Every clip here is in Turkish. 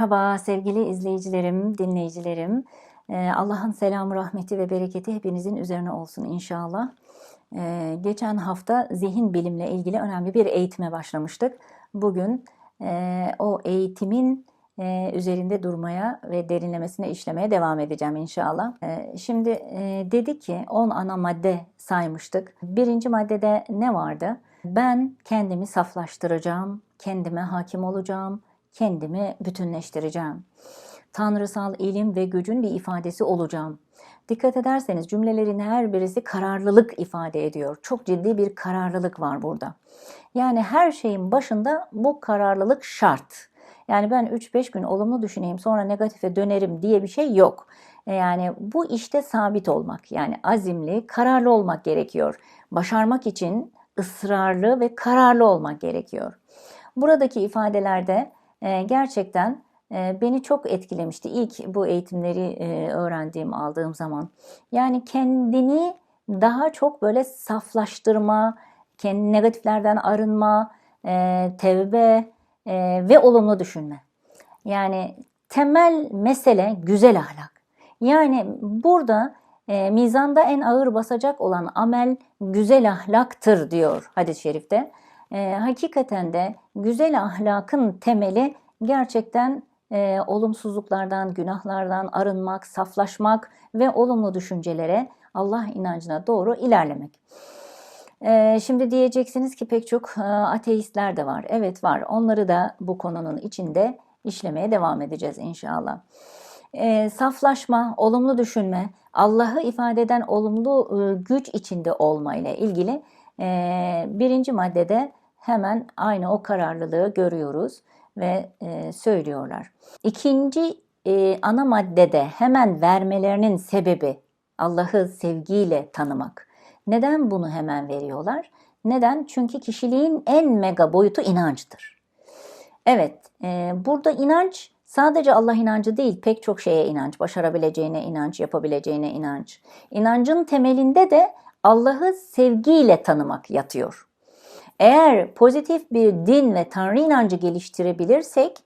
Merhaba sevgili izleyicilerim, dinleyicilerim. Ee, Allah'ın selamı, rahmeti ve bereketi hepinizin üzerine olsun inşallah. Ee, geçen hafta zihin bilimle ilgili önemli bir eğitime başlamıştık. Bugün e, o eğitimin e, üzerinde durmaya ve derinlemesine işlemeye devam edeceğim inşallah. Ee, Şimdi e, dedi ki 10 ana madde saymıştık. Birinci maddede ne vardı? Ben kendimi saflaştıracağım, kendime hakim olacağım, kendimi bütünleştireceğim. Tanrısal ilim ve gücün bir ifadesi olacağım. Dikkat ederseniz cümlelerin her birisi kararlılık ifade ediyor. Çok ciddi bir kararlılık var burada. Yani her şeyin başında bu kararlılık şart. Yani ben 3-5 gün olumlu düşüneyim sonra negatife dönerim diye bir şey yok. Yani bu işte sabit olmak yani azimli, kararlı olmak gerekiyor. Başarmak için ısrarlı ve kararlı olmak gerekiyor. Buradaki ifadelerde e, gerçekten e, beni çok etkilemişti ilk bu eğitimleri e, öğrendiğim, aldığım zaman. Yani kendini daha çok böyle saflaştırma, kendi negatiflerden arınma, e, tevbe e, ve olumlu düşünme. Yani temel mesele güzel ahlak. Yani burada e, mizanda en ağır basacak olan amel güzel ahlaktır diyor hadis-i şerifte. E, hakikaten de güzel ahlakın temeli gerçekten e, olumsuzluklardan, günahlardan arınmak, saflaşmak ve olumlu düşüncelere, Allah inancına doğru ilerlemek. E, şimdi diyeceksiniz ki pek çok e, ateistler de var. Evet var. Onları da bu konunun içinde işlemeye devam edeceğiz inşallah. E, saflaşma, olumlu düşünme, Allah'ı ifade eden olumlu e, güç içinde olma ile ilgili e, birinci maddede hemen aynı o kararlılığı görüyoruz ve e, söylüyorlar. İkinci e, ana maddede hemen vermelerinin sebebi Allah'ı sevgiyle tanımak. Neden bunu hemen veriyorlar? Neden? Çünkü kişiliğin en mega boyutu inançtır. Evet, e, burada inanç sadece Allah inancı değil, pek çok şeye inanç, başarabileceğine inanç, yapabileceğine inanç. İnancın temelinde de Allah'ı sevgiyle tanımak yatıyor. Eğer pozitif bir din ve Tanrı inancı geliştirebilirsek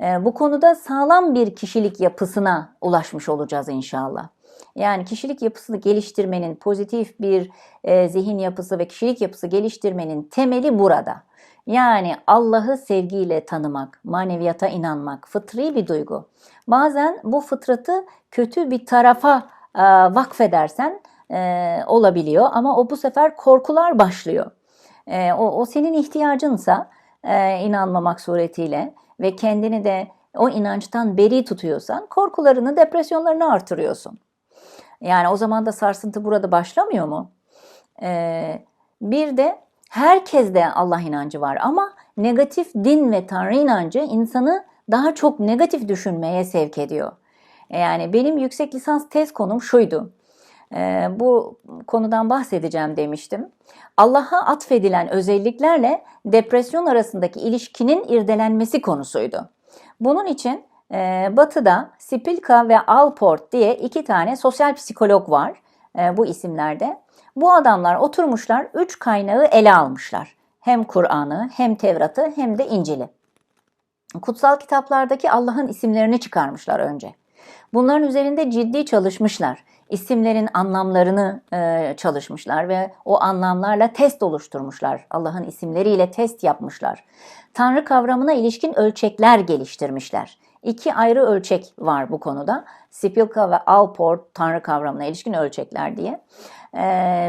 e, bu konuda sağlam bir kişilik yapısına ulaşmış olacağız inşallah. Yani kişilik yapısını geliştirmenin, pozitif bir e, zihin yapısı ve kişilik yapısı geliştirmenin temeli burada. Yani Allah'ı sevgiyle tanımak, maneviyata inanmak, fıtri bir duygu. Bazen bu fıtratı kötü bir tarafa e, vakfedersen olabiliyor ama o bu sefer korkular başlıyor. E, o, o senin ihtiyacınsa e, inanmamak suretiyle ve kendini de o inançtan beri tutuyorsan korkularını, depresyonlarını artırıyorsun. Yani o zaman da sarsıntı burada başlamıyor mu? E, bir de herkeste Allah inancı var ama negatif din ve Tanrı inancı insanı daha çok negatif düşünmeye sevk ediyor. Yani benim yüksek lisans tez konum şuydu. Ee, bu konudan bahsedeceğim demiştim. Allah'a atfedilen özelliklerle depresyon arasındaki ilişkinin irdelenmesi konusuydu. Bunun için e, Batı'da Spilka ve Alport diye iki tane sosyal psikolog var e, bu isimlerde. Bu adamlar oturmuşlar, üç kaynağı ele almışlar. Hem Kur'an'ı, hem Tevrat'ı, hem de İncil'i. Kutsal kitaplardaki Allah'ın isimlerini çıkarmışlar önce. Bunların üzerinde ciddi çalışmışlar. İsimlerin anlamlarını e, çalışmışlar ve o anlamlarla test oluşturmuşlar. Allah'ın isimleriyle test yapmışlar. Tanrı kavramına ilişkin ölçekler geliştirmişler. İki ayrı ölçek var bu konuda. Spilka ve Alport Tanrı kavramına ilişkin ölçekler diye. E,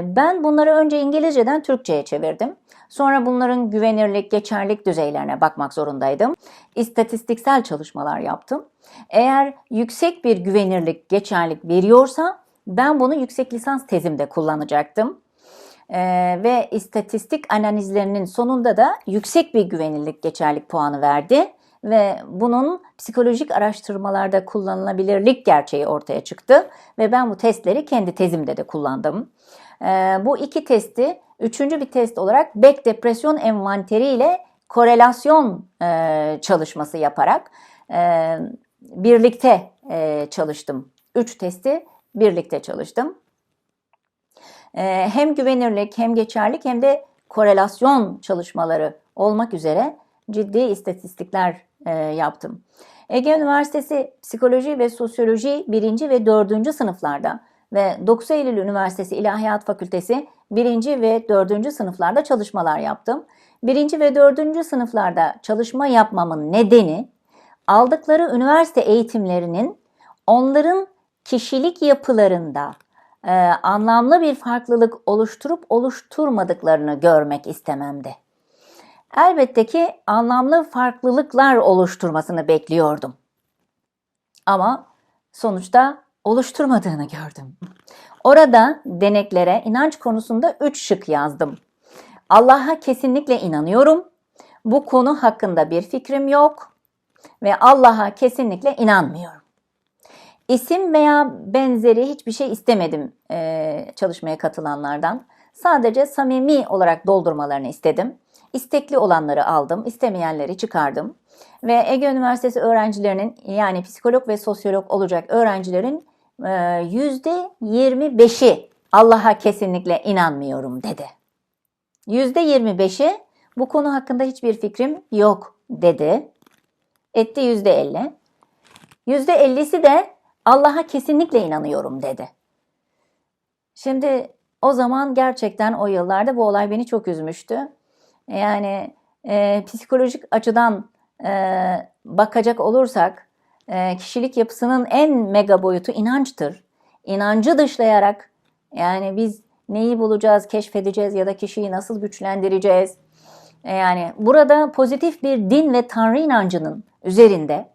ben bunları önce İngilizceden Türkçe'ye çevirdim. Sonra bunların güvenirlik, geçerlik düzeylerine bakmak zorundaydım. İstatistiksel çalışmalar yaptım. Eğer yüksek bir güvenirlik, geçerlik veriyorsa ben bunu yüksek lisans tezimde kullanacaktım. Ee, ve istatistik analizlerinin sonunda da yüksek bir güvenirlik, geçerlik puanı verdi ve bunun psikolojik araştırmalarda kullanılabilirlik gerçeği ortaya çıktı ve ben bu testleri kendi tezimde de kullandım. Ee, bu iki testi üçüncü bir test olarak Beck depresyon envanteri ile korelasyon e, çalışması yaparak e, birlikte e, çalıştım. Üç testi birlikte çalıştım. E, hem güvenirlik hem geçerlik hem de korelasyon çalışmaları olmak üzere ciddi istatistikler e, yaptım. Ege Üniversitesi Psikoloji ve Sosyoloji 1. ve 4. sınıflarda ve 9 Eylül Üniversitesi İlahiyat Fakültesi 1. ve 4. sınıflarda çalışmalar yaptım. 1. ve 4. sınıflarda çalışma yapmamın nedeni aldıkları üniversite eğitimlerinin onların kişilik yapılarında e, anlamlı bir farklılık oluşturup oluşturmadıklarını görmek istememdi. Elbette ki anlamlı farklılıklar oluşturmasını bekliyordum. Ama sonuçta oluşturmadığını gördüm. Orada deneklere inanç konusunda 3 şık yazdım. Allah'a kesinlikle inanıyorum. Bu konu hakkında bir fikrim yok ve Allah'a kesinlikle inanmıyorum. İsim veya benzeri hiçbir şey istemedim eee, çalışmaya katılanlardan. Sadece samimi olarak doldurmalarını istedim. İstekli olanları aldım, istemeyenleri çıkardım. Ve Ege Üniversitesi öğrencilerinin yani psikolog ve sosyolog olacak öğrencilerin e, %25'i Allah'a kesinlikle inanmyorum dedi. %25'i bu konu hakkında hiçbir fikrim yok dedi. Etti %50. %50'si de Allah'a kesinlikle inanıyorum dedi. Şimdi o zaman gerçekten o yıllarda bu olay beni çok üzmüştü. Yani e, psikolojik açıdan e, bakacak olursak e, kişilik yapısının en mega boyutu inançtır. İnancı dışlayarak yani biz neyi bulacağız, keşfedeceğiz ya da kişiyi nasıl güçlendireceğiz? E, Yani burada pozitif bir din ve tanrı inancının üzerinde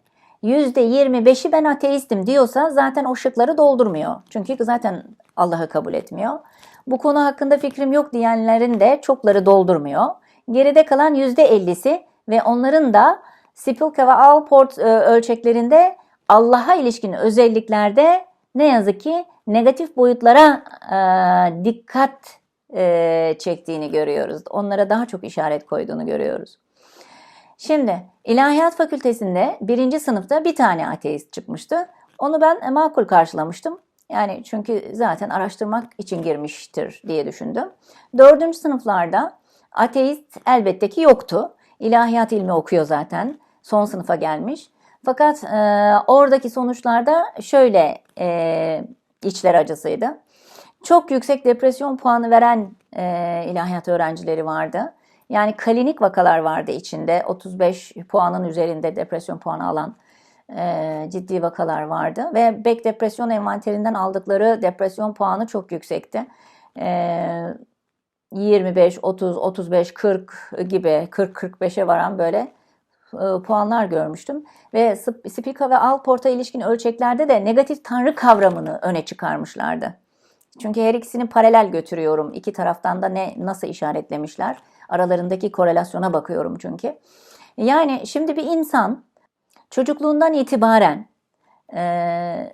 %25'i ben ateistim diyorsa zaten o şıkları doldurmuyor. Çünkü zaten Allah'ı kabul etmiyor. Bu konu hakkında fikrim yok diyenlerin de çokları doldurmuyor. Geride kalan %50'si ve onların da Spilka ve Alport e, ölçeklerinde Allah'a ilişkin özelliklerde ne yazık ki negatif boyutlara e, dikkat e, çektiğini görüyoruz. Onlara daha çok işaret koyduğunu görüyoruz. Şimdi İlahiyat Fakültesinde birinci sınıfta bir tane ateist çıkmıştı. Onu ben makul karşılamıştım. Yani çünkü zaten araştırmak için girmiştir diye düşündüm. Dördüncü sınıflarda ateist elbette ki yoktu. İlahiyat ilmi okuyor zaten. Son sınıfa gelmiş. Fakat e, oradaki sonuçlarda şöyle e, içler acısıydı. Çok yüksek depresyon puanı veren e, ilahiyat öğrencileri vardı. Yani klinik vakalar vardı içinde. 35 puanın üzerinde depresyon puanı alan e, ciddi vakalar vardı. Ve Beck depresyon envanterinden aldıkları depresyon puanı çok yüksekti. E, 25, 30, 35, 40 gibi 40-45'e varan böyle e, puanlar görmüştüm. Ve Sp- Spika ve Alport'a ilişkin ölçeklerde de negatif tanrı kavramını öne çıkarmışlardı. Çünkü her ikisini paralel götürüyorum. İki taraftan da ne nasıl işaretlemişler. Aralarındaki korelasyona bakıyorum çünkü. Yani şimdi bir insan çocukluğundan itibaren e,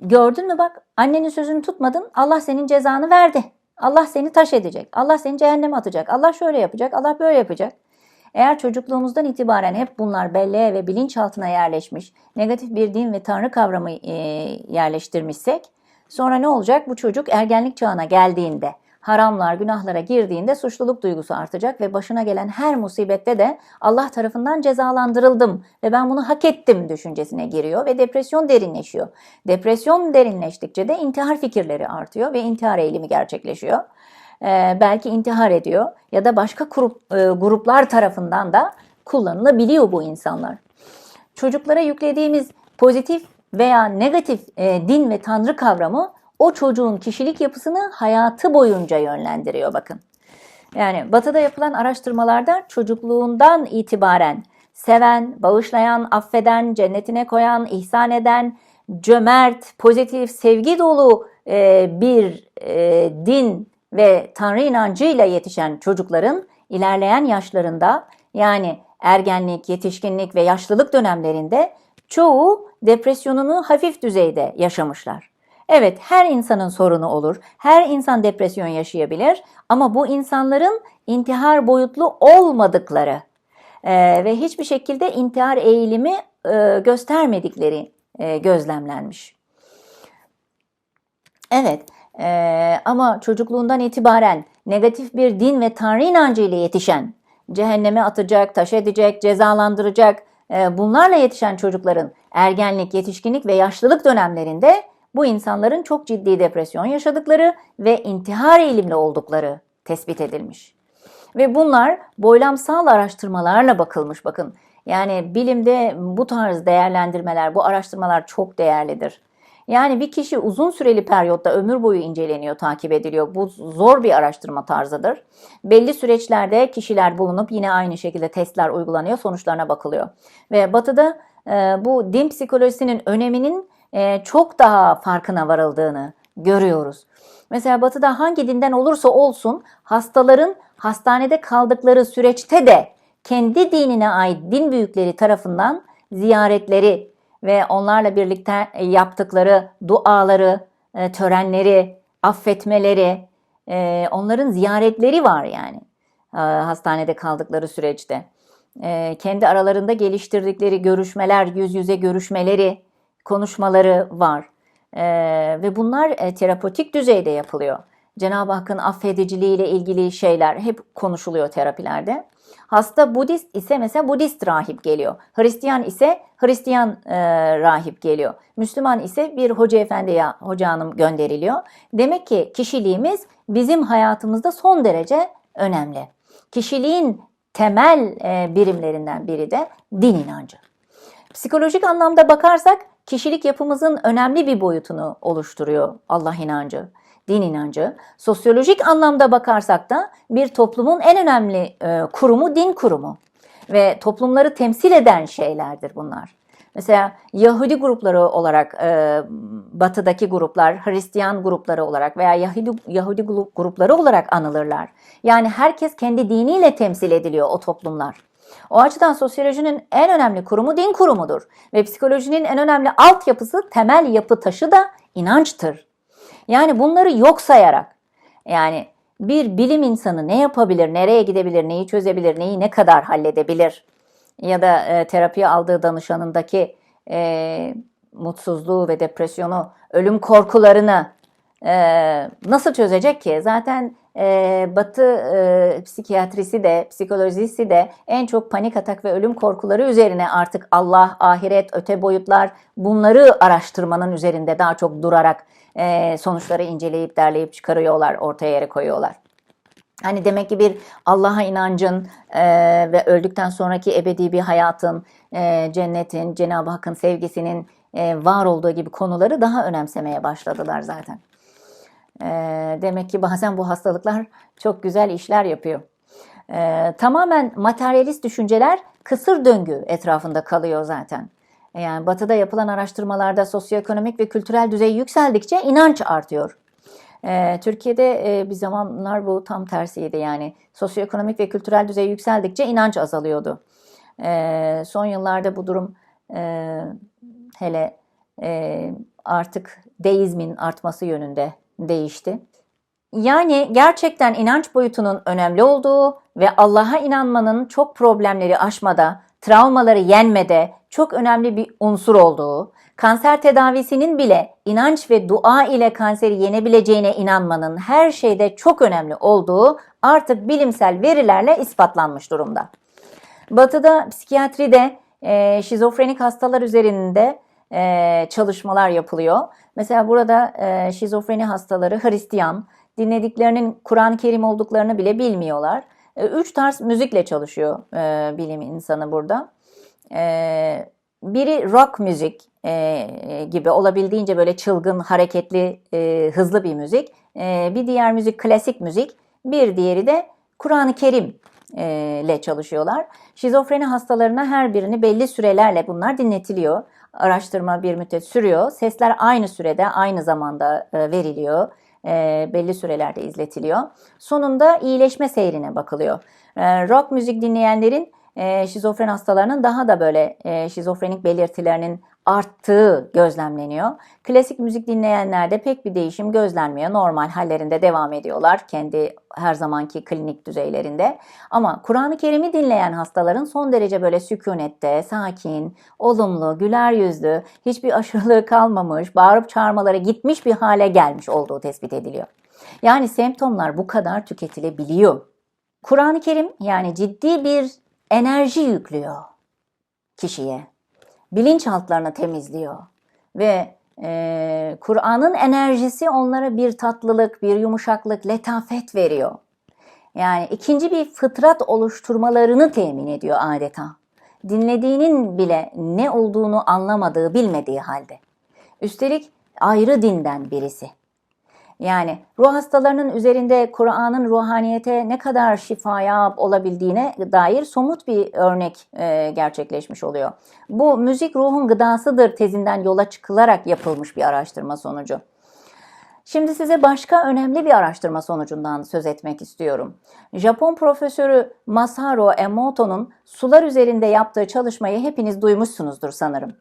gördün mü bak annenin sözünü tutmadın Allah senin cezanı verdi. Allah seni taş edecek. Allah seni cehenneme atacak. Allah şöyle yapacak. Allah böyle yapacak. Eğer çocukluğumuzdan itibaren hep bunlar belleğe ve bilinçaltına yerleşmiş, negatif bir din ve tanrı kavramı e, yerleştirmişsek, sonra ne olacak? Bu çocuk ergenlik çağına geldiğinde, haramlar, günahlara girdiğinde suçluluk duygusu artacak ve başına gelen her musibette de Allah tarafından cezalandırıldım ve ben bunu hak ettim düşüncesine giriyor ve depresyon derinleşiyor. Depresyon derinleştikçe de intihar fikirleri artıyor ve intihar eğilimi gerçekleşiyor. Ee, belki intihar ediyor ya da başka grup, e, gruplar tarafından da kullanılabiliyor bu insanlar. Çocuklara yüklediğimiz pozitif veya negatif e, din ve tanrı kavramı o çocuğun kişilik yapısını hayatı boyunca yönlendiriyor bakın. Yani batıda yapılan araştırmalarda çocukluğundan itibaren seven, bağışlayan, affeden, cennetine koyan, ihsan eden, cömert, pozitif, sevgi dolu e, bir e, din ve Tanrı inancıyla yetişen çocukların ilerleyen yaşlarında yani ergenlik, yetişkinlik ve yaşlılık dönemlerinde çoğu depresyonunu hafif düzeyde yaşamışlar. Evet her insanın sorunu olur. Her insan depresyon yaşayabilir ama bu insanların intihar boyutlu olmadıkları e, ve hiçbir şekilde intihar eğilimi e, göstermedikleri e, gözlemlenmiş. Evet e, ama çocukluğundan itibaren negatif bir din ve tanrı inancı yetişen, cehenneme atacak, taş edecek, cezalandıracak e, bunlarla yetişen çocukların ergenlik, yetişkinlik ve yaşlılık dönemlerinde bu insanların çok ciddi depresyon yaşadıkları ve intihar eğilimli oldukları tespit edilmiş. Ve bunlar boylamsal araştırmalarla bakılmış bakın. Yani bilimde bu tarz değerlendirmeler, bu araştırmalar çok değerlidir. Yani bir kişi uzun süreli periyotta ömür boyu inceleniyor, takip ediliyor. Bu zor bir araştırma tarzıdır. Belli süreçlerde kişiler bulunup yine aynı şekilde testler uygulanıyor, sonuçlarına bakılıyor. Ve batıda e, bu din psikolojisinin öneminin çok daha farkına varıldığını görüyoruz. Mesela batıda hangi dinden olursa olsun hastaların hastanede kaldıkları süreçte de kendi dinine ait din büyükleri tarafından ziyaretleri ve onlarla birlikte yaptıkları duaları, e, törenleri, affetmeleri, e, onların ziyaretleri var yani e, hastanede kaldıkları süreçte. Kendi aralarında geliştirdikleri görüşmeler, yüz yüze görüşmeleri, konuşmaları var. Ve bunlar terapotik düzeyde yapılıyor. Cenab-ı Hakk'ın affediciliği ile ilgili şeyler hep konuşuluyor terapilerde. Hasta Budist ise mesela Budist rahip geliyor. Hristiyan ise Hristiyan e, rahip geliyor. Müslüman ise bir hoca efendi ya hoca hanım gönderiliyor. Demek ki kişiliğimiz bizim hayatımızda son derece önemli. Kişiliğin temel e, birimlerinden biri de din inancı. Psikolojik anlamda bakarsak kişilik yapımızın önemli bir boyutunu oluşturuyor Allah inancı din inancı. Sosyolojik anlamda bakarsak da bir toplumun en önemli e, kurumu din kurumu ve toplumları temsil eden şeylerdir bunlar. Mesela Yahudi grupları olarak e, batıdaki gruplar, Hristiyan grupları olarak veya Yahudi, Yahudi grupları olarak anılırlar. Yani herkes kendi diniyle temsil ediliyor o toplumlar. O açıdan sosyolojinin en önemli kurumu din kurumudur. Ve psikolojinin en önemli altyapısı, temel yapı taşı da inançtır. Yani bunları yok sayarak yani bir bilim insanı ne yapabilir, nereye gidebilir, neyi çözebilir, neyi ne kadar halledebilir ya da e, terapi aldığı danışanındaki e, mutsuzluğu ve depresyonu, ölüm korkularını e, nasıl çözecek ki? Zaten e, Batı e, psikiyatrisi de, psikolojisi de en çok panik atak ve ölüm korkuları üzerine artık Allah, ahiret, öte boyutlar bunları araştırmanın üzerinde daha çok durarak e, sonuçları inceleyip derleyip çıkarıyorlar, ortaya yere koyuyorlar. Hani demek ki bir Allah'a inancın e, ve öldükten sonraki ebedi bir hayatın, e, cennetin, Cenab-ı Hakk'ın sevgisinin e, var olduğu gibi konuları daha önemsemeye başladılar zaten. E, demek ki bazen bu hastalıklar çok güzel işler yapıyor. E, tamamen materyalist düşünceler kısır döngü etrafında kalıyor zaten. Yani batıda yapılan araştırmalarda sosyoekonomik ve kültürel düzey yükseldikçe inanç artıyor. Ee, Türkiye'de e, bir zamanlar bu tam tersiydi yani sosyoekonomik ve kültürel düzey yükseldikçe inanç azalıyordu. Ee, son yıllarda bu durum e, hele e, artık deizmin artması yönünde değişti. Yani gerçekten inanç boyutunun önemli olduğu ve Allah'a inanmanın çok problemleri aşmada, travmaları yenmede çok önemli bir unsur olduğu, kanser tedavisinin bile inanç ve dua ile kanseri yenebileceğine inanmanın her şeyde çok önemli olduğu artık bilimsel verilerle ispatlanmış durumda. Batı'da psikiyatride e, şizofrenik hastalar üzerinde e, çalışmalar yapılıyor. Mesela burada e, şizofreni hastaları Hristiyan, dinlediklerinin Kur'an-ı Kerim olduklarını bile bilmiyorlar. E, üç tarz müzikle çalışıyor e, bilim insanı burada. E, biri rock müzik e, gibi olabildiğince böyle çılgın, hareketli, e, hızlı bir müzik. E, bir diğer müzik klasik müzik. Bir diğeri de Kur'an-ı Kerim ile çalışıyorlar. Şizofreni hastalarına her birini belli sürelerle bunlar dinletiliyor. Araştırma bir müddet sürüyor. Sesler aynı sürede, aynı zamanda veriliyor. Belli sürelerde izletiliyor. Sonunda iyileşme seyrine bakılıyor. Rock müzik dinleyenlerin e, şizofren hastalarının daha da böyle e, şizofrenik belirtilerinin arttığı gözlemleniyor. Klasik müzik dinleyenlerde pek bir değişim gözlenmiyor. Normal hallerinde devam ediyorlar kendi her zamanki klinik düzeylerinde. Ama Kur'an-ı Kerim'i dinleyen hastaların son derece böyle sükunette, sakin, olumlu, güler yüzlü, hiçbir aşırılığı kalmamış, bağırıp çağırmaları gitmiş bir hale gelmiş olduğu tespit ediliyor. Yani semptomlar bu kadar tüketilebiliyor. Kur'an-ı Kerim yani ciddi bir enerji yüklüyor. kişiye. Bilinçaltlarını temizliyor ve e, Kur'an'ın enerjisi onlara bir tatlılık, bir yumuşaklık, letafet veriyor. Yani ikinci bir fıtrat oluşturmalarını temin ediyor adeta. Dinlediğinin bile ne olduğunu anlamadığı, bilmediği halde. Üstelik ayrı dinden birisi. Yani ruh hastalarının üzerinde Kur'an'ın ruhaniyete ne kadar şifaya olabildiğine dair somut bir örnek e, gerçekleşmiş oluyor. Bu müzik ruhun gıdasıdır tezinden yola çıkılarak yapılmış bir araştırma sonucu. Şimdi size başka önemli bir araştırma sonucundan söz etmek istiyorum. Japon profesörü Masaru Emoto'nun sular üzerinde yaptığı çalışmayı hepiniz duymuşsunuzdur sanırım.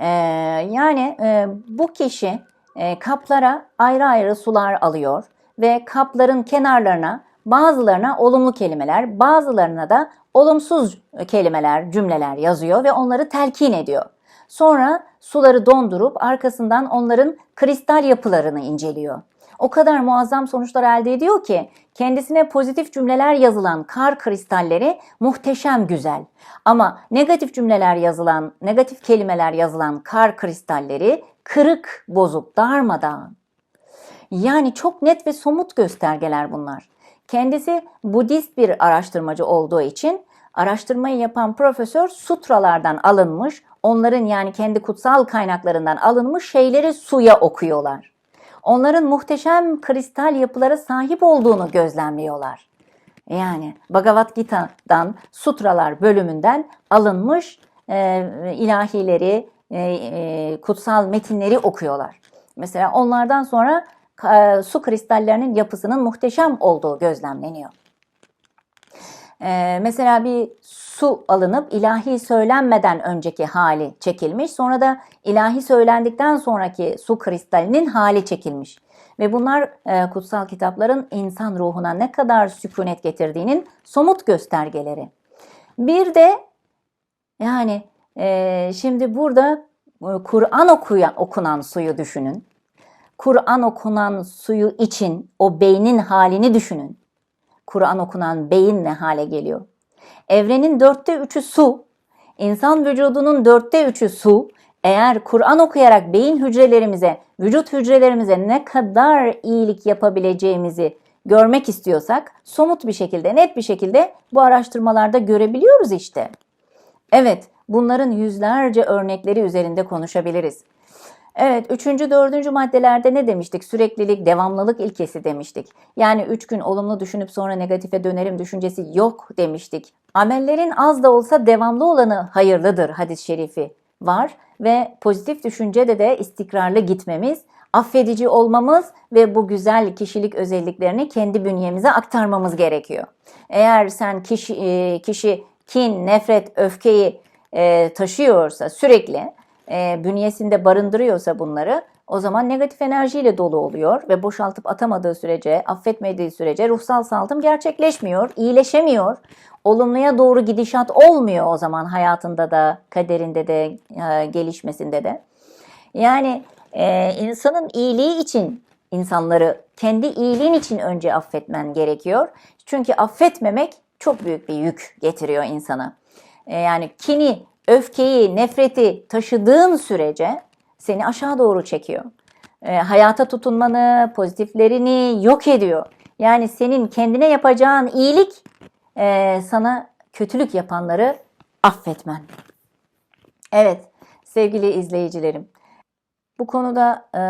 Ee, yani e, bu kişi e, kaplara ayrı ayrı sular alıyor ve kapların kenarlarına bazılarına olumlu kelimeler, bazılarına da olumsuz kelimeler, cümleler yazıyor ve onları telkin ediyor. Sonra suları dondurup arkasından onların kristal yapılarını inceliyor. O kadar muazzam sonuçlar elde ediyor ki kendisine pozitif cümleler yazılan kar kristalleri muhteşem güzel. Ama negatif cümleler yazılan, negatif kelimeler yazılan kar kristalleri kırık, bozuk, darmadağın. Yani çok net ve somut göstergeler bunlar. Kendisi Budist bir araştırmacı olduğu için araştırmayı yapan profesör sutralardan alınmış, onların yani kendi kutsal kaynaklarından alınmış şeyleri suya okuyorlar. Onların muhteşem kristal yapılara sahip olduğunu gözlemliyorlar. Yani Bhagavad Gita'dan Sutralar bölümünden alınmış e, ilahileri, e, e, kutsal metinleri okuyorlar. Mesela onlardan sonra e, su kristallerinin yapısının muhteşem olduğu gözlemleniyor. E, mesela bir su alınıp ilahi söylenmeden önceki hali çekilmiş. Sonra da ilahi söylendikten sonraki su kristalinin hali çekilmiş. Ve bunlar e, kutsal kitapların insan ruhuna ne kadar sükunet getirdiğinin somut göstergeleri. Bir de yani e, şimdi burada e, Kur'an okuyan, okunan suyu düşünün. Kur'an okunan suyu için o beynin halini düşünün. Kur'an okunan beyin ne hale geliyor? Evrenin dörtte üçü su, insan vücudunun dörtte üçü su. Eğer Kur'an okuyarak beyin hücrelerimize, vücut hücrelerimize ne kadar iyilik yapabileceğimizi görmek istiyorsak somut bir şekilde, net bir şekilde bu araştırmalarda görebiliyoruz işte. Evet, bunların yüzlerce örnekleri üzerinde konuşabiliriz. Evet, üçüncü, dördüncü maddelerde ne demiştik? Süreklilik, devamlılık ilkesi demiştik. Yani üç gün olumlu düşünüp sonra negatife dönerim düşüncesi yok demiştik. Amellerin az da olsa devamlı olanı hayırlıdır hadis-i şerifi var ve pozitif düşüncede de istikrarlı gitmemiz, affedici olmamız ve bu güzel kişilik özelliklerini kendi bünyemize aktarmamız gerekiyor. Eğer sen kişi, e, kişi kin, nefret, öfkeyi e, taşıyorsa sürekli e, bünyesinde barındırıyorsa bunları o zaman negatif enerjiyle dolu oluyor ve boşaltıp atamadığı sürece, affetmediği sürece ruhsal saltım gerçekleşmiyor, iyileşemiyor. Olumluya doğru gidişat olmuyor o zaman hayatında da, kaderinde de, e, gelişmesinde de. Yani e, insanın iyiliği için insanları kendi iyiliğin için önce affetmen gerekiyor. Çünkü affetmemek çok büyük bir yük getiriyor insana. E, yani kini, öfkeyi, nefreti taşıdığın sürece seni aşağı doğru çekiyor. Hayata tutunmanı, pozitiflerini yok ediyor. Yani senin kendine yapacağın iyilik e, sana kötülük yapanları affetmen. Evet sevgili izleyicilerim. Bu konuda e,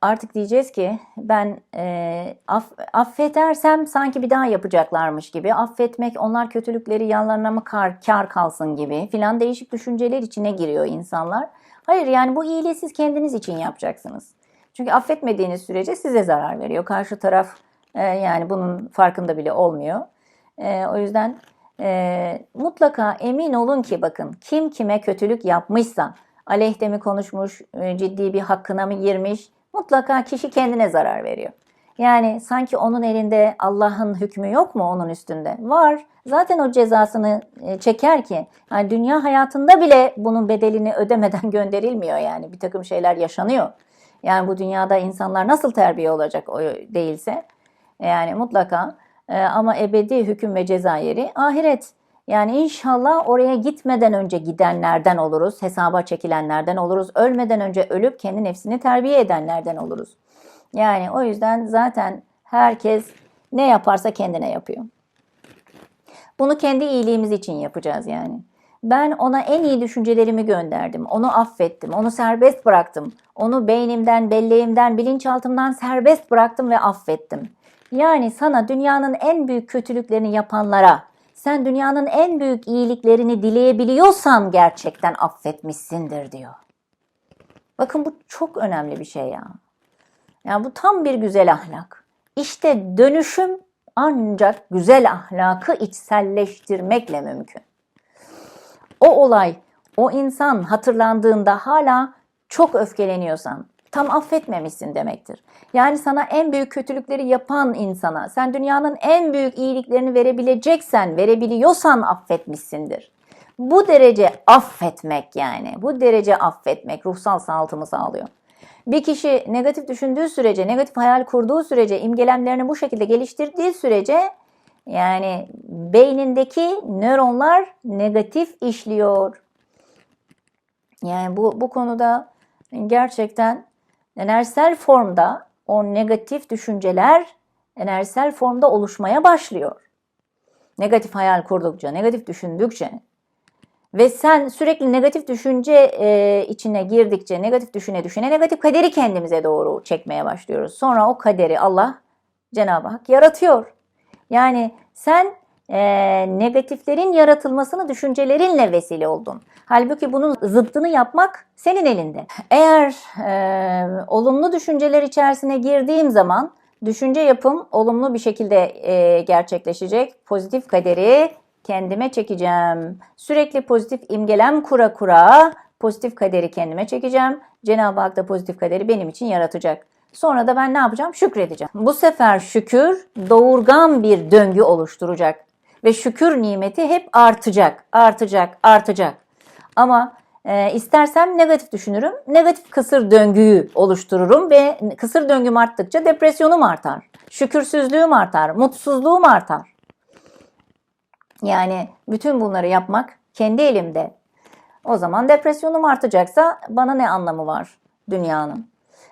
artık diyeceğiz ki ben e, aff, affedersem sanki bir daha yapacaklarmış gibi, affetmek onlar kötülükleri yanlarına mı kar, kar kalsın gibi filan değişik düşünceler içine giriyor insanlar. Hayır yani bu iyiliği siz kendiniz için yapacaksınız. Çünkü affetmediğiniz sürece size zarar veriyor. Karşı taraf e, yani bunun farkında bile olmuyor. E, o yüzden e, mutlaka emin olun ki bakın kim kime kötülük yapmışsa aleyhte mi konuşmuş, e, ciddi bir hakkına mı girmiş mutlaka kişi kendine zarar veriyor. Yani sanki onun elinde Allah'ın hükmü yok mu onun üstünde? Var. Zaten o cezasını e, çeker ki. Yani dünya hayatında bile bunun bedelini ödemeden gönderilmiyor yani. Bir takım şeyler yaşanıyor. Yani bu dünyada insanlar nasıl terbiye olacak o değilse. Yani mutlaka e, ama ebedi hüküm ve ceza yeri ahiret. Yani inşallah oraya gitmeden önce gidenlerden oluruz, hesaba çekilenlerden oluruz, ölmeden önce ölüp kendi nefsini terbiye edenlerden oluruz. Yani o yüzden zaten herkes ne yaparsa kendine yapıyor. Bunu kendi iyiliğimiz için yapacağız yani. Ben ona en iyi düşüncelerimi gönderdim. Onu affettim. Onu serbest bıraktım. Onu beynimden, belleğimden, bilinçaltımdan serbest bıraktım ve affettim. Yani sana dünyanın en büyük kötülüklerini yapanlara sen dünyanın en büyük iyiliklerini dileyebiliyorsan gerçekten affetmişsindir diyor. Bakın bu çok önemli bir şey ya. Yani bu tam bir güzel ahlak. İşte dönüşüm ancak güzel ahlakı içselleştirmekle mümkün. O olay, o insan hatırlandığında hala çok öfkeleniyorsan tam affetmemişsin demektir. Yani sana en büyük kötülükleri yapan insana sen dünyanın en büyük iyiliklerini verebileceksen, verebiliyorsan affetmişsindir. Bu derece affetmek yani, bu derece affetmek ruhsal sağaltımı sağlıyor. Bir kişi negatif düşündüğü sürece, negatif hayal kurduğu sürece, imgelemlerini bu şekilde geliştirdiği sürece yani beynindeki nöronlar negatif işliyor. Yani bu, bu konuda gerçekten enerjisel formda o negatif düşünceler enerjisel formda oluşmaya başlıyor. Negatif hayal kurdukça, negatif düşündükçe ve sen sürekli negatif düşünce e, içine girdikçe, negatif düşüne düşüne negatif kaderi kendimize doğru çekmeye başlıyoruz. Sonra o kaderi Allah Cenab-ı Hak yaratıyor. Yani sen e, negatiflerin yaratılmasını düşüncelerinle vesile oldun. Halbuki bunun zıttını yapmak senin elinde. Eğer e, olumlu düşünceler içerisine girdiğim zaman düşünce yapım olumlu bir şekilde e, gerçekleşecek. Pozitif kaderi kendime çekeceğim. Sürekli pozitif imgelem kura kura pozitif kaderi kendime çekeceğim. Cenab-ı Hak da pozitif kaderi benim için yaratacak. Sonra da ben ne yapacağım? Şükredeceğim. Bu sefer şükür doğurgan bir döngü oluşturacak. Ve şükür nimeti hep artacak, artacak, artacak. Ama e, istersem negatif düşünürüm. Negatif kısır döngüyü oluştururum ve kısır döngüm arttıkça depresyonum artar. Şükürsüzlüğüm artar, mutsuzluğum artar. Yani bütün bunları yapmak kendi elimde. O zaman depresyonum artacaksa bana ne anlamı var dünyanın?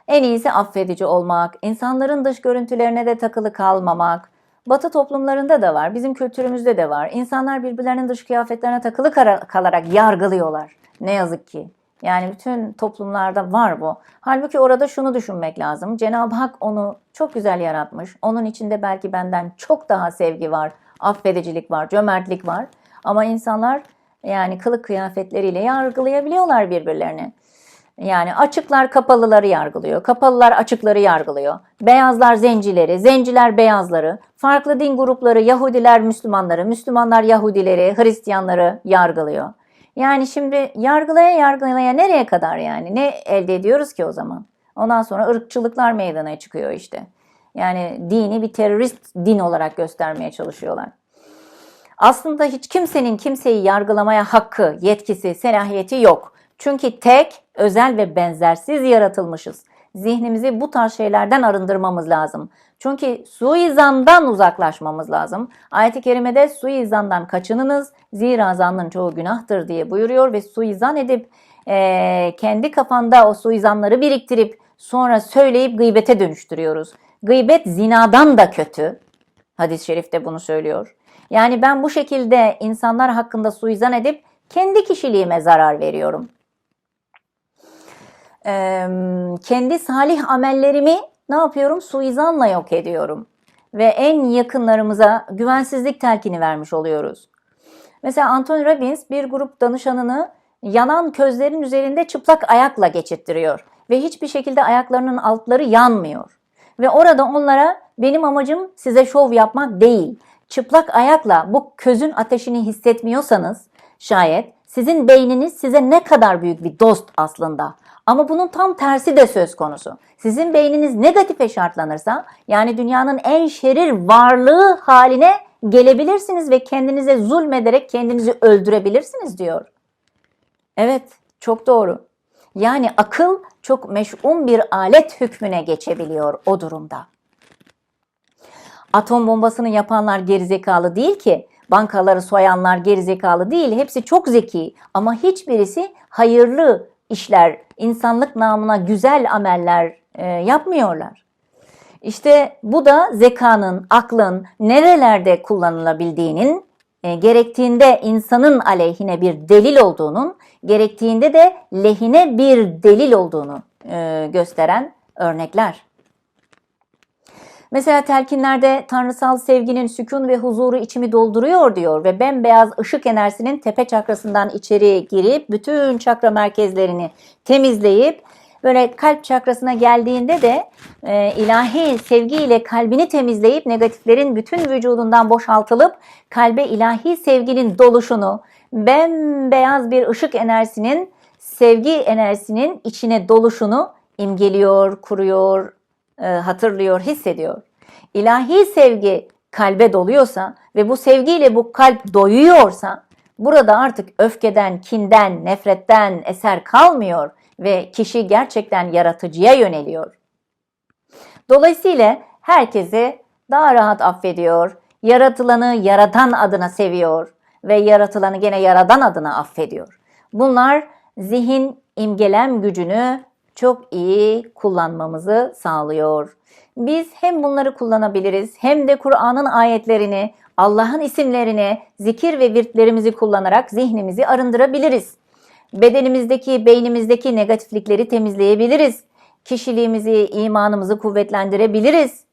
En iyisi affedici olmak, insanların dış görüntülerine de takılı kalmamak. Batı toplumlarında da var, bizim kültürümüzde de var. İnsanlar birbirlerinin dış kıyafetlerine takılı kalarak yargılıyorlar. Ne yazık ki. Yani bütün toplumlarda var bu. Halbuki orada şunu düşünmek lazım. Cenab-ı Hak onu çok güzel yaratmış. Onun içinde belki benden çok daha sevgi var, affedicilik var, cömertlik var. Ama insanlar yani kılık kıyafetleriyle yargılayabiliyorlar birbirlerini. Yani açıklar kapalıları yargılıyor. Kapalılar açıkları yargılıyor. Beyazlar zencileri, zenciler beyazları, farklı din grupları Yahudiler Müslümanları, Müslümanlar Yahudileri, Hristiyanları yargılıyor. Yani şimdi yargılaya yargılaya nereye kadar yani? Ne elde ediyoruz ki o zaman? Ondan sonra ırkçılıklar meydana çıkıyor işte. Yani dini bir terörist din olarak göstermeye çalışıyorlar. Aslında hiç kimsenin kimseyi yargılamaya hakkı, yetkisi, selahiyeti yok. Çünkü tek, özel ve benzersiz yaratılmışız. Zihnimizi bu tarz şeylerden arındırmamız lazım. Çünkü suizandan uzaklaşmamız lazım. Ayet-i kerimede suizandan kaçınınız zira zannın çoğu günahtır diye buyuruyor ve suizan edip e, kendi kafanda o suizanları biriktirip sonra söyleyip gıybete dönüştürüyoruz. Gıybet zinadan da kötü. Hadis-i şerifte bunu söylüyor. Yani ben bu şekilde insanlar hakkında suizan edip kendi kişiliğime zarar veriyorum kendi salih amellerimi ne yapıyorum? Suizanla yok ediyorum. Ve en yakınlarımıza güvensizlik telkini vermiş oluyoruz. Mesela Anthony Robbins bir grup danışanını yanan közlerin üzerinde çıplak ayakla geçirttiriyor. Ve hiçbir şekilde ayaklarının altları yanmıyor. Ve orada onlara benim amacım size şov yapmak değil. Çıplak ayakla bu közün ateşini hissetmiyorsanız şayet sizin beyniniz size ne kadar büyük bir dost aslında. Ama bunun tam tersi de söz konusu. Sizin beyniniz negatife şartlanırsa yani dünyanın en şerir varlığı haline gelebilirsiniz ve kendinize zulmederek kendinizi öldürebilirsiniz diyor. Evet, çok doğru. Yani akıl çok meş'um bir alet hükmüne geçebiliyor o durumda. Atom bombasını yapanlar gerizekalı değil ki. Bankaları soyanlar gerizekalı değil. Hepsi çok zeki ama hiçbirisi hayırlı işler, insanlık namına güzel ameller e, yapmıyorlar. İşte bu da zekanın, aklın nerelerde kullanılabildiğinin, e, gerektiğinde insanın aleyhine bir delil olduğunun, gerektiğinde de lehine bir delil olduğunu e, gösteren örnekler. Mesela telkinlerde tanrısal sevginin sükun ve huzuru içimi dolduruyor diyor ve bembeyaz ışık enerjisinin tepe çakrasından içeri girip bütün çakra merkezlerini temizleyip böyle kalp çakrasına geldiğinde de e, ilahi sevgiyle kalbini temizleyip negatiflerin bütün vücudundan boşaltılıp kalbe ilahi sevginin doluşunu bembeyaz bir ışık enerjisinin sevgi enerjisinin içine doluşunu imgeliyor, kuruyor, e, hatırlıyor, hissediyor. İlahi sevgi kalbe doluyorsa ve bu sevgiyle bu kalp doyuyorsa burada artık öfkeden, kinden, nefretten eser kalmıyor ve kişi gerçekten yaratıcıya yöneliyor. Dolayısıyla herkesi daha rahat affediyor, yaratılanı yaratan adına seviyor ve yaratılanı gene yaradan adına affediyor. Bunlar zihin imgelem gücünü çok iyi kullanmamızı sağlıyor. Biz hem bunları kullanabiliriz hem de Kur'an'ın ayetlerini, Allah'ın isimlerini, zikir ve virtlerimizi kullanarak zihnimizi arındırabiliriz. Bedenimizdeki, beynimizdeki negatiflikleri temizleyebiliriz. Kişiliğimizi, imanımızı kuvvetlendirebiliriz.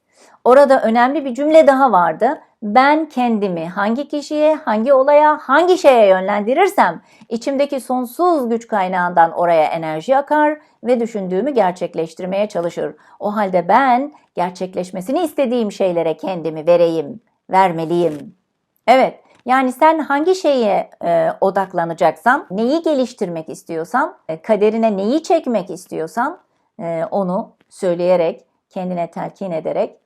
Orada önemli bir cümle daha vardı. Ben kendimi hangi kişiye, hangi olaya, hangi şeye yönlendirirsem içimdeki sonsuz güç kaynağından oraya enerji akar ve düşündüğümü gerçekleştirmeye çalışır. O halde ben gerçekleşmesini istediğim şeylere kendimi vereyim, vermeliyim. Evet, yani sen hangi şeye e, odaklanacaksan, neyi geliştirmek istiyorsan, e, kaderine neyi çekmek istiyorsan e, onu söyleyerek, kendine telkin ederek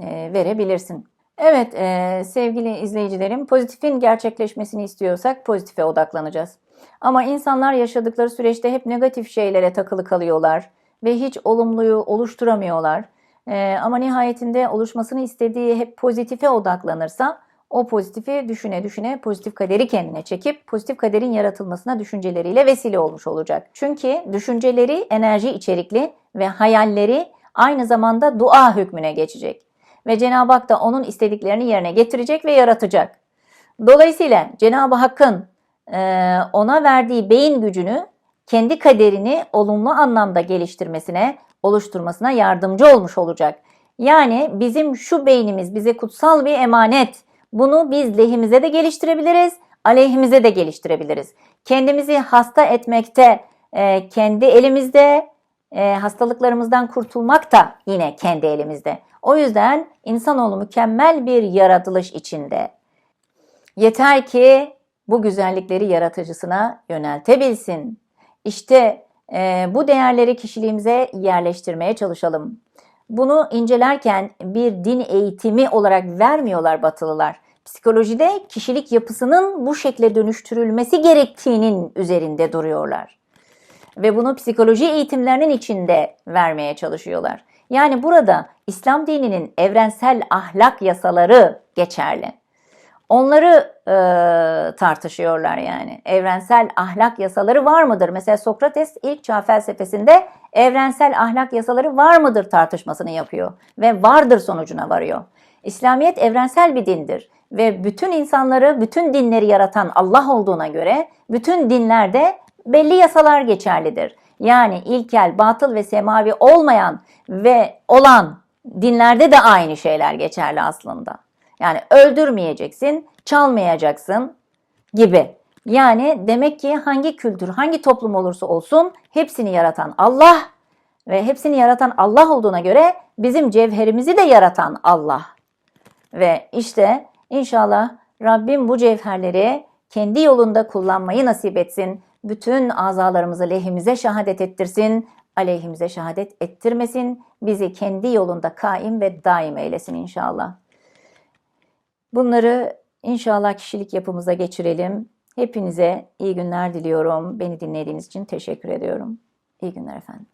e, verebilirsin. Evet e, sevgili izleyicilerim pozitifin gerçekleşmesini istiyorsak pozitife odaklanacağız. Ama insanlar yaşadıkları süreçte hep negatif şeylere takılı kalıyorlar ve hiç olumluyu oluşturamıyorlar. E, ama nihayetinde oluşmasını istediği hep pozitife odaklanırsa o pozitifi düşüne düşüne pozitif kaderi kendine çekip pozitif kaderin yaratılmasına düşünceleriyle vesile olmuş olacak. Çünkü düşünceleri enerji içerikli ve hayalleri aynı zamanda dua hükmüne geçecek ve Cenab-ı Hak da onun istediklerini yerine getirecek ve yaratacak. Dolayısıyla Cenab-ı Hakk'ın e, ona verdiği beyin gücünü kendi kaderini olumlu anlamda geliştirmesine, oluşturmasına yardımcı olmuş olacak. Yani bizim şu beynimiz bize kutsal bir emanet. Bunu biz lehimize de geliştirebiliriz, aleyhimize de geliştirebiliriz. Kendimizi hasta etmekte e, kendi elimizde, e, hastalıklarımızdan kurtulmak da yine kendi elimizde. O yüzden insanoğlu mükemmel bir yaratılış içinde. Yeter ki bu güzellikleri yaratıcısına yöneltebilsin. İşte e, bu değerleri kişiliğimize yerleştirmeye çalışalım. Bunu incelerken bir din eğitimi olarak vermiyorlar Batılılar. Psikolojide kişilik yapısının bu şekle dönüştürülmesi gerektiğinin üzerinde duruyorlar. Ve bunu psikoloji eğitimlerinin içinde vermeye çalışıyorlar. Yani burada İslam dininin evrensel ahlak yasaları geçerli. Onları e, tartışıyorlar yani. Evrensel ahlak yasaları var mıdır? Mesela Sokrates ilk çağ felsefesinde evrensel ahlak yasaları var mıdır tartışmasını yapıyor ve vardır sonucuna varıyor. İslamiyet evrensel bir dindir ve bütün insanları, bütün dinleri yaratan Allah olduğuna göre bütün dinlerde belli yasalar geçerlidir. Yani ilkel, batıl ve semavi olmayan ve olan dinlerde de aynı şeyler geçerli aslında. Yani öldürmeyeceksin, çalmayacaksın gibi. Yani demek ki hangi kültür, hangi toplum olursa olsun hepsini yaratan Allah ve hepsini yaratan Allah olduğuna göre bizim cevherimizi de yaratan Allah. Ve işte inşallah Rabbim bu cevherleri kendi yolunda kullanmayı nasip etsin. Bütün azalarımızı lehimize şehadet ettirsin, aleyhimize şehadet ettirmesin. Bizi kendi yolunda kaim ve daim eylesin inşallah. Bunları inşallah kişilik yapımıza geçirelim. Hepinize iyi günler diliyorum. Beni dinlediğiniz için teşekkür ediyorum. İyi günler efendim.